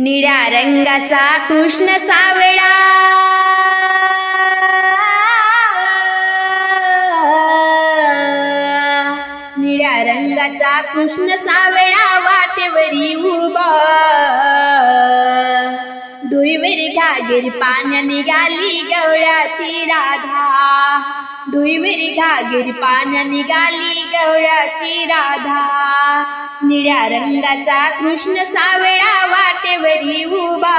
निळ्या रंगाचा कृष्ण सावळा. निळ्या रंगाचा कृष्ण सावळा वाटेवरी उभा. डोईवर घागीर पाण्या निघाली गवळ्याची राधा. डोईवर घागीर पाण्या निघाली गवळ्याची राधा. निळ्या रंगाचा कृष्ण सावेळा वाटेवरी उभा.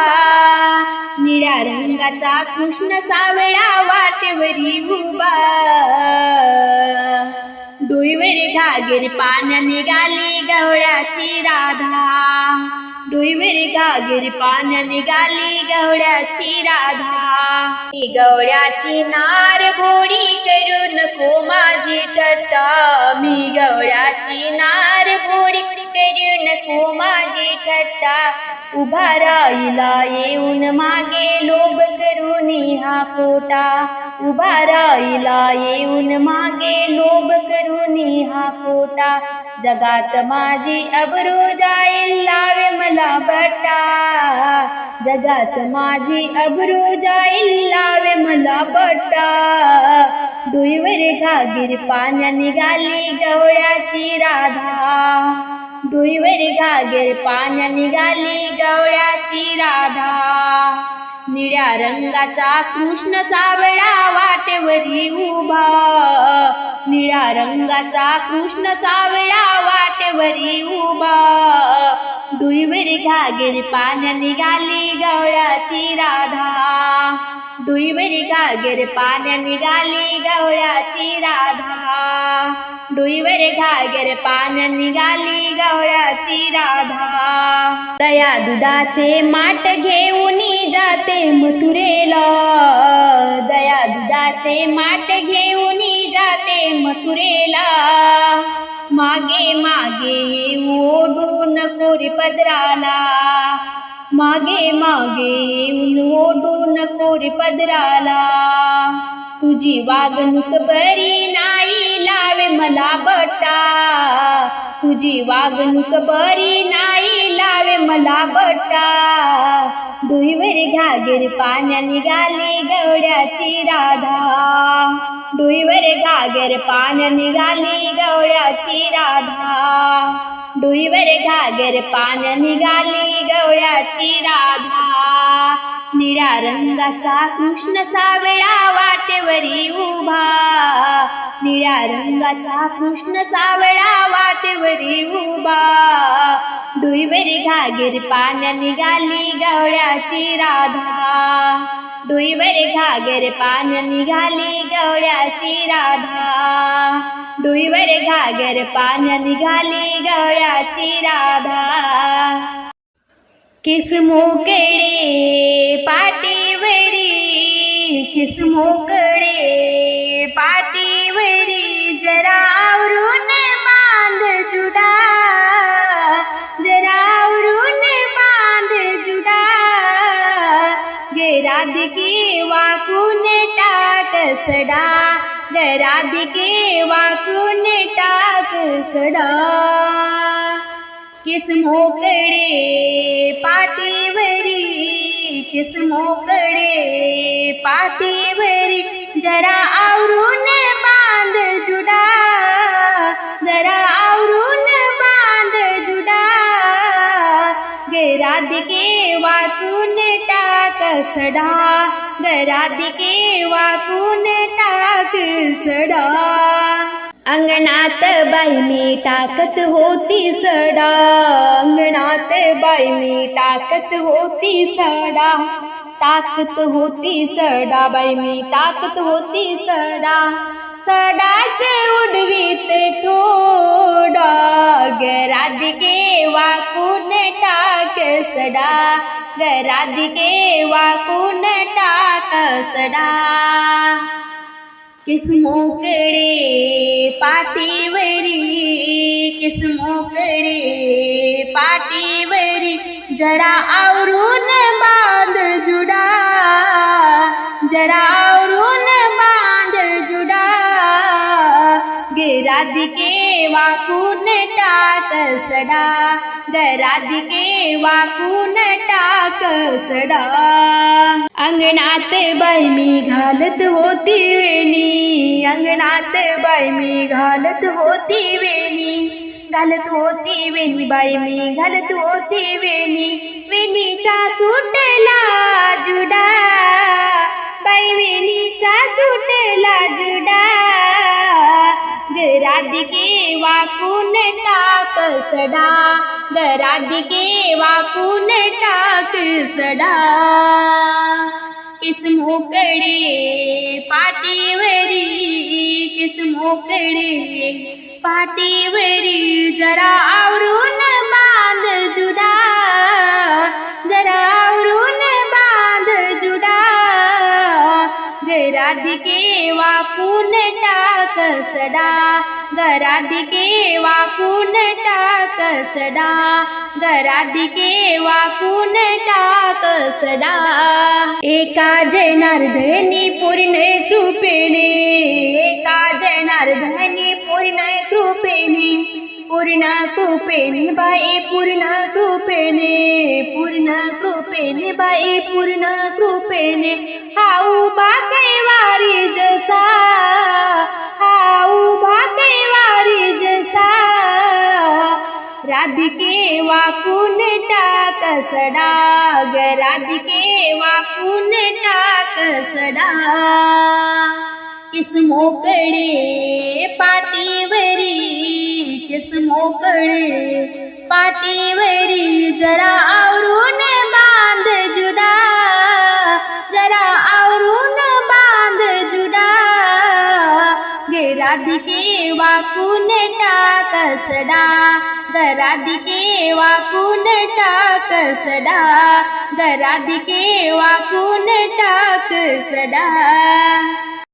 निळ्या रंगाचा कृष्ण सावेळा वाटेवरी उभा. डोईवर घागेर पाण्याने निघाली गवळ्याची राधा. डोईवर घागेर पाण्या निघाली गवड्याची राधा गवड्याची नार भोडी करू नको माझी ठट्टा मी गवळ्याची नार भोडी करू नको माझी ठट्टा उभा राहिला येऊन मागे लोभ करून हा पोटा। उभा राहिला येऊन मागे लोभ करून हा पोटा। जगात माझी अबरू जाईल लावे मला बट्टा जगात माझी अब्रू जाईल लावे मला बटा. डुईवर घागीर पाण्या निघाली गवळ्याची राधा. डुईवर घागेर पाण्या निघाली गवळ्याची राधा. निळ्या रंगाचा कृष्ण सावळा वाटेवरी उभा. निळ्या रंगाचा कृष्ण सावळा वाटेवरी उभा. डोईवर घागेर पाण्या निघाली गवळ्याची राधा डोईवर घागेर पाण्या निघाली गवळ्याची राधा डोईवर घागेर पाण्या निघाली गवळ्याची राधा दया दुधाचे माट घेऊन जाते मथुरेला. दया दुधाचे माट घेऊन जाते मथुरेला. मागे मागे ओढून कोरी पदराला मागे मागे ओढून कोरी पदराला तुझी वागणूक बरी नाही लावे मला बट्टा तुझी वागणूक बरी नाही लावे मला बट्टा डोईवर घागेर पाण्या निघाली गवड्याची राधा. डोईवर घागेर पाण्या निघाली गवळ्याची राधा. डोईवर घागेर पाण्या निघाली गवळ्याची राधा. निळ्या रंगाचा कृष्ण सावेळा वाटेवरी उभा. निळ्या रंगाचा कृष्ण सावेळा वाटेवरी उभा. डोईवर घागीर पाण्या निघाली गवळ्याची राधा. डोईवर घागेर पाण्या निघाली गवळ्याची राधा. डोईवर घागेर पाण्या निघाली गवळ्याची राधा. किस मोकळे पाटीवरी किस मोकळे पाटीवरी जरा आवरून बांध जुडा जरा आवरून बांध जुडा गेराधिके वाकून टाक सडा गराधिके वाकून टाक सडा किस मोकडे पाटीवरी किस मोकडे पाटीवरी. जरा आवरून बांध जुडा जरा आवरून बांध जुडा. गैराधिके वाकून टाक सडा गैराधिके वाकून टाक सडा. अंगणात बाई मी टाकत होती सडा. अंगणात बाई मी टाकत होती सडा. टाकत होती सडा बाई मी टाकत होती सडा. सडाच उडवीत थोडा. गराधिके वाकून टाक सडा. गराधिके वाकून टाक सडा. किस पाटीवरी किस पाटीवरी जरा आवरून बांध जुडा जरा आवरून बांध जुडा गे राधिके वाकून टाक सडा गराधिके वाकून टाक सडा। अंगणात बाई मी घालत होती वेणी अंगणात बाई मी घालत होती वेणी घालत होती वेणी बाई मी घालत होती वेणी वेणीचा सुटला जुडा बाई वेणीचा सुटला जुडा. गराधिके वाकून टाक सडा गराधिके वाकून टाक सडा. पाटीवर केस मोकळे पाठीवरी जरा आवरून बांध जुदा जरा गराधिके वाकून टाक सडा. घराधिके वाकून टाक सडा. घराधिके वाकून टाक सडा. एका जनार्दनी पूर्ण कृपेने. एका जनार्दनी पूर्ण कृपेने. पूर्ण कृपेने बाई पूर्ण कृपेने पूर्ण कृपेने बाई पूर्ण कृपेने. हाऊ उभा वारी जसा हाऊ उभा वारी जसा. राधिके वाकून टाक सडाग राधिके वाकून टाक सडा. किसमोकडे पाटीवरी किसमोकडे पाठीवरी जरा आवरून बाँध जुडा जरा आवरून बाँध जुडा राधिके वाकून टाक सडा गराधिके वाकून टाक सडा गराधिके वाकून टाक सडा